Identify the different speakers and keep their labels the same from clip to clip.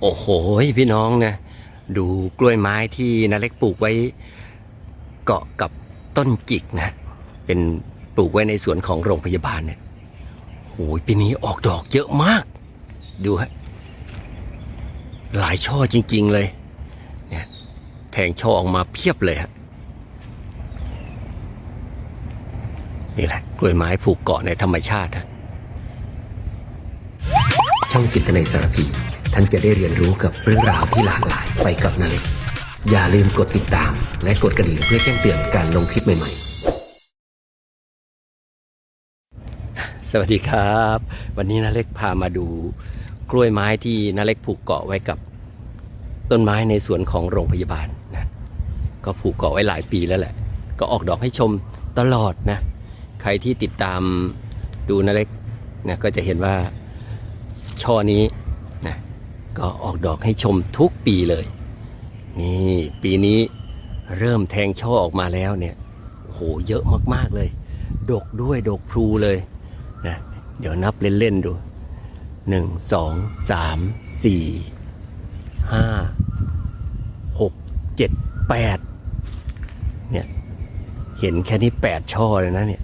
Speaker 1: โอ้โหพี่น้องนะดูกล้วยไม้ที่นาเล็กปลูกไว้เกาะกับต้นจิกนะ เป็นปลูกไว้ในสวนของโรงพยาบาลเนี่ยโอ้ยปีนี้ออกดอกเยอะมาก ดูฮะหลายช่อจริง ๆเลยเนี่ยแทงช่อออกมาเพียบเลยฮะนี่แหละกล้วยไม้ผูกเกาะในธรรมชาติฮะช่องจิตในสารพี ท่านจะได้เรียนรู้กับเรื่องราวที่หลากหลายไปกับนาเล็กอย่าลืมกดติดตาม และกดกระดิ่งเพื่อแจ้งเตือนการลงคลิปใหม่ ๆ สวัสดีครับ วันนี้นาเล็กพามาดูกล้วยไม้ที่นาเล็กผูกเกาะไว้กับต้นไม้ในสวนของโรงพยาบาลนะก็ผูกเกาะไว้หลายปีแล้วแหละ ก็ออกดอกให้ชมตลอดนะ ใครที่ติดตามดูนาเล็กนะก็จะเห็นว่าช่อนี้ ก็ออกดอกให้ชมทุกปีเลย นี่ปีนี้เริ่มแทงช่อออกมาแล้วเนี่ยโหเยอะมากๆเลย ดกด้วยดกพลูเลยนะเดี๋ยวนับเล่น ๆ ดูหนึ่งสองสามสี่ห้าหกเจ็ดแปดเนี่ยเห็นแค่นี้แปดช่อเลยนะเนี่ย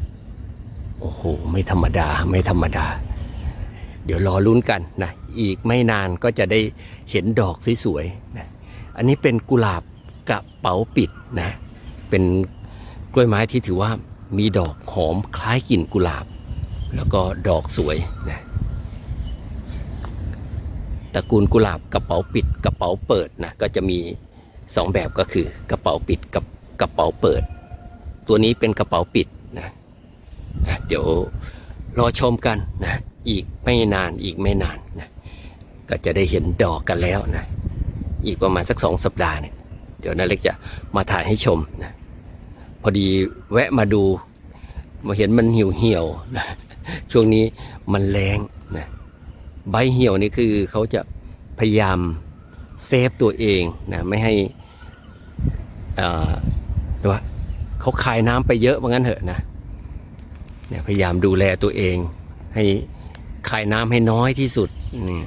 Speaker 1: โอ้โห ไม่ธรรมดาไม่ธรรมดา เดี๋ยวรอลุ้นกันนะ อีกไม่นานก็จะได้เห็นดอกสวยๆนะอันนี้เป็นกุหลาบกระเป๋าปิดนะเป็นกล้วยไม้ที่ถือว่ามีดอกหอมคล้ายกลิ่นกุหลาบ แล้วก็ดอกสวยนะตระกูลกุหลาบกระเป๋าปิดกระเป๋าเปิดนะก็จะมีสองแบบก็คือกระเป๋าปิดกับกระเป๋าเปิด ตัวนี้เป็นกระเป๋าปิดนะเดี๋ยวรอชมกันนะอีกไม่นานอีกไม่นานนะ ก็จะได้เห็นดอกกันแล้วนะอีกประมาณสักสองสัปดาห์เนี่ยเดี๋ยวนาเล็กจะมาถ่ายให้ชมนะพอดีแวะมาดู มาเห็นมันเหี่ยวเหี่ยวๆนะช่วงนี้มันแรงนะใบเหี่ยวนี่คือเขาจะพยายามเซฟตัวเองนะไม่ให้อ่อเรียกว่าเขาคายน้ำไปเยอะว่างั้นเถอะนะเนี่ยพยายามดูแลตัวเอง ให้คายน้ำให้น้อยที่สุดนี่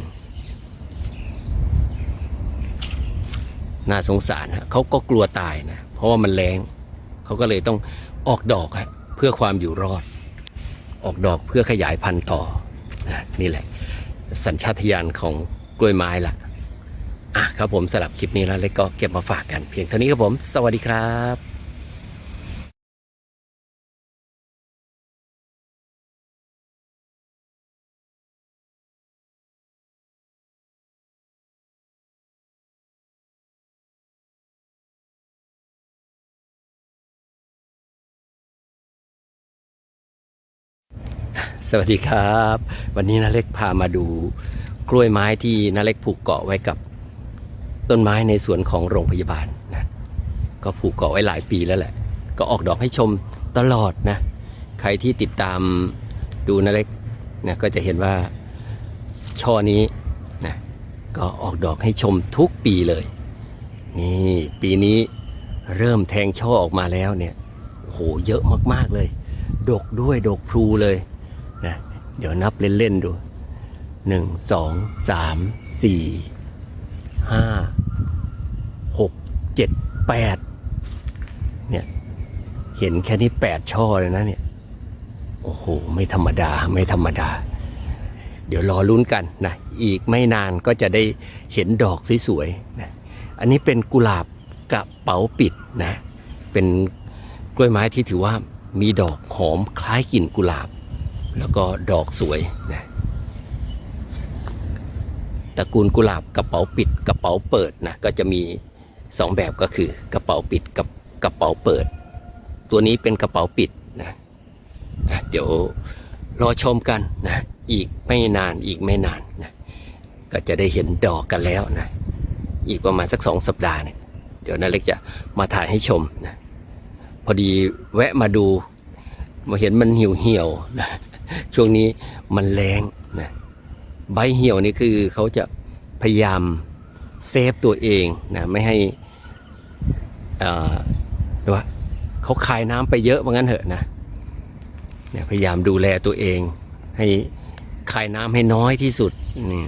Speaker 1: น่าสงสารฮะเขาก็กลัวตายนะเพราะว่ามันแรงเขาก็เลยต้องออกดอกฮะเพื่อความอยู่รอด ออกดอกเพื่อขยายพันธุ์ต่อนะนี่แหละ สัญชาตญาณของกล้วยไม้ล่ะอะครับผมสำหรับคลิปนี้แล้วเล็กก็เก็บมาฝากกันเพียงเท่านี้ครับผม สวัสดีครับ สวัสดีครับ วันนี้นาเล็กพามาดูกล้วยไม้ที่นาเล็กผูกเกาะไว้กับต้นไม้ในสวนของโรงพยาบาลนะก็ผูกเกาะไว้หลายปีแล้วแหละ ก็ออกดอกให้ชมตลอดนะ ใครที่ติดตามดูนาเล็กนะก็จะเห็นว่าช่อนี้นะก็ออกดอกให้ชมทุกปีเลย นี่ปีนี้เริ่มแทงช่อออกมาแล้วเนี่ยโหเยอะมากๆเลย ดกด้วยดกพลูเลย เดี๋ยวนับเล่น ๆ ดูหนึ่งสองสามสี่ห้าหกเจ็ดแปดเนี่ยเห็นแค่นี้แปดช่อเลยนะเนี่ย โอ้โห ไม่ธรรมดาไม่ธรรมดา เดี๋ยวรอลุ้นกันนะ อีกไม่นานก็จะได้เห็นดอกสวยๆนะอันนี้เป็นกุหลาบกระเป๋าปิดนะ เป็นกล้วยไม้ที่ถือว่ามีดอกหอมคล้ายกลิ่นกุหลาบ แล้วก็ดอกสวยนะตระกูลกุหลาบกระเป๋าปิดกระเป๋าเปิดนะก็จะมีสองแบบก็คือกระเป๋าปิดกับกระเป๋าเปิด ตัวนี้เป็นกระเป๋าปิดนะเดี๋ยวรอชมกันนะอีกไม่นานอีกไม่นานนะก็จะได้เห็นดอกกันแล้วนะอีกประมาณสักสองสัปดาห์เนี่ยเดี๋ยวนาเล็กจะมาถ่ายให้ชมนะพอดีแวะมาดูมาเห็นมันเหี่ยวเหี่ยวนะ ช่วงนี้มันแรงนะใบเหี่ยวนี่คือเขาจะพยายามเซฟตัวเองนะไม่ให้เอ่อเรียกว่าเขาคายน้ำไปเยอะว่างั้นเถอะนะเนี่ยพยายามดูแลตัวเอง ให้คายน้ำให้น้อยที่สุดนี่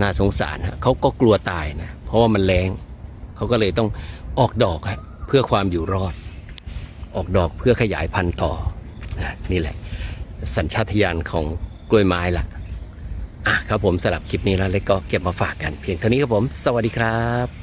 Speaker 1: น่าสงสารฮะเขาก็กลัวตายนะ เพราะว่ามันแรงเขาก็เลยต้องออกดอกฮะเพื่อความอยู่รอด ออกดอกเพื่อขยายพันธุ์ต่อนะนี่แหละ สัญชาตญาณของกล้วยไม้ละอะครับผมสำหรับคลิปนี้แล้วเล็กก็เก็บมาฝากกันเพียงเท่านี้ครับผม สวัสดีครับ